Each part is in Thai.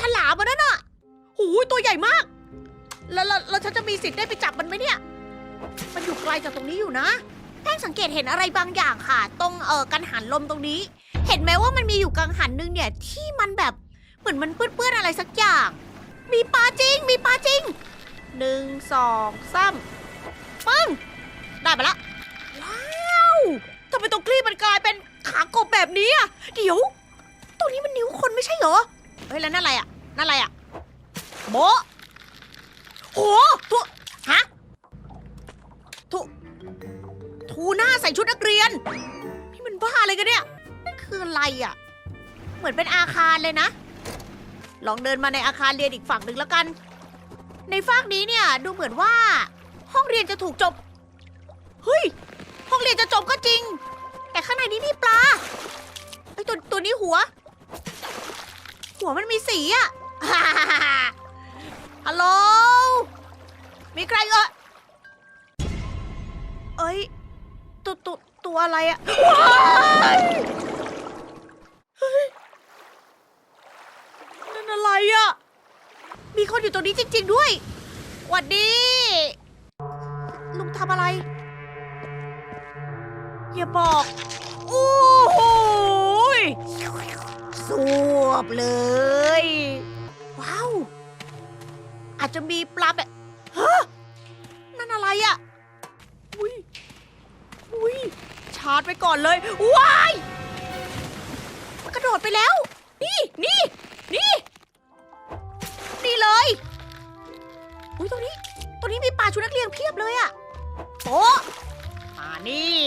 ฉลามมันนั่นน่ะหูยตัวใหญ่มาก แล้วแล้วแล้วฉันจะมีสิทธิ์ได้ไปจับมันไหมเนี่ย มันอยู่ไกลจากตรงนี้อยู่นะแป้งสังเกตเห็นอะไรบางอย่างค่ะ ตรงเอ่อกังหันลมตรงนี้ เห็นไหมว่ามันมีอยู่กังหันหนึงเนี่ย ที่มันแบบเหมือนมันเปื้อนๆอะไรสักอย่าง มีปลาจริง มีปลาจริงหนึ่งสองสามปึ้งได้มาละว้าวทำไมตรงคลีบมันกลายเป็นขากบแบบนี้อะเดี๋ยว ตัวนี้มันนิ้วคนไม่ใช่เหรอ เฮ้ยแล้วนั่นอะไรอะ นั่นอะไรอะโบะโหทุฮะทุทูหน้าใส่ชุดนักเรียน นี่มันบ้าอะไรกันเนี่ยนั่นคืออะไรอะ เหมือนเป็นอาคารเลยนะ ลองเดินมาในอาคารเรียนอีกฝั่งหนึ่งแล้วกัน ในฝั่งนี้เนี่ยดูเหมือนว่า ห้องเรียนจะถูกจบ เฮ้ย ห้องเรียนจะจบก็จริง แต่ข้างในนี้มีปลาไอตัวตัวนี้หัว หัวมันมีสีอะฮัลโหล มีใครเออเอ้ยตัวตัวตัวอะไรอะว้ายเฮ้ยนั่นอะไรอะมีคนอยู่ตรงนี้จริง ๆ ด้วยหวัดดี ลุงทำอะไร อย่าบอก วบเลย ว้าว อาจจะมีปลาแบบฮะนั่นอะไรอะ่ะอุ้ยอุ้ยชาร์จไปก่อนเลยว้ายมันกระโดดไปแล้ว นี่นี่นี่นี่เลยอุ้ยตรงนี้ตรงนี้มีปลาชุดนักเรียนเพียบเลยอะโป๊ะอ่านี่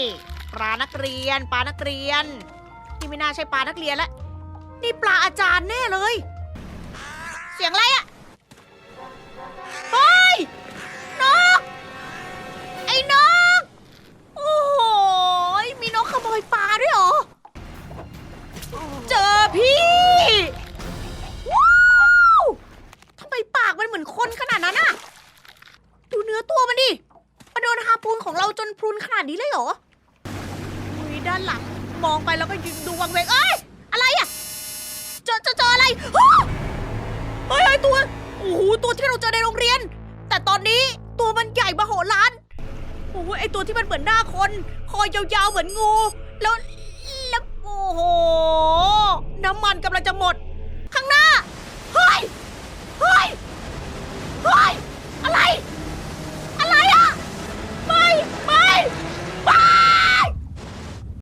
ปลานักเรียนปลานักเรียนนี่ไม่น่าใช่ปลานักเรียนล้ว นี่ปลาอาจารย์แน่เลย เสียงอะไรอะเฮ้ยนก ไอ้นก โอ้โหยมีนกขโมยปลาด้วยเหรอ เจอพี่ว้าวทำไมปากมันเหมือนคนขนาดนั้นอะดูเนื้อตัวมันดิมันโดนฮาปูนของเราจนพรุนขนาดนี้เลยเหรอ อุ้ยด้านหลังมองไปแล้วก็ยืนดูวังเวงเอ้ย อะไรอะ ที่เราเจอในโรงเรียน แต่ตอนนี้ตัวมันใหญ่มโหฬารโอ้โไอตัวที่มันเหมือนหน้าคน คอยยาวๆเหมือนงู แล้วแล้วโอ้โห น้ำมันกำลังจะหมด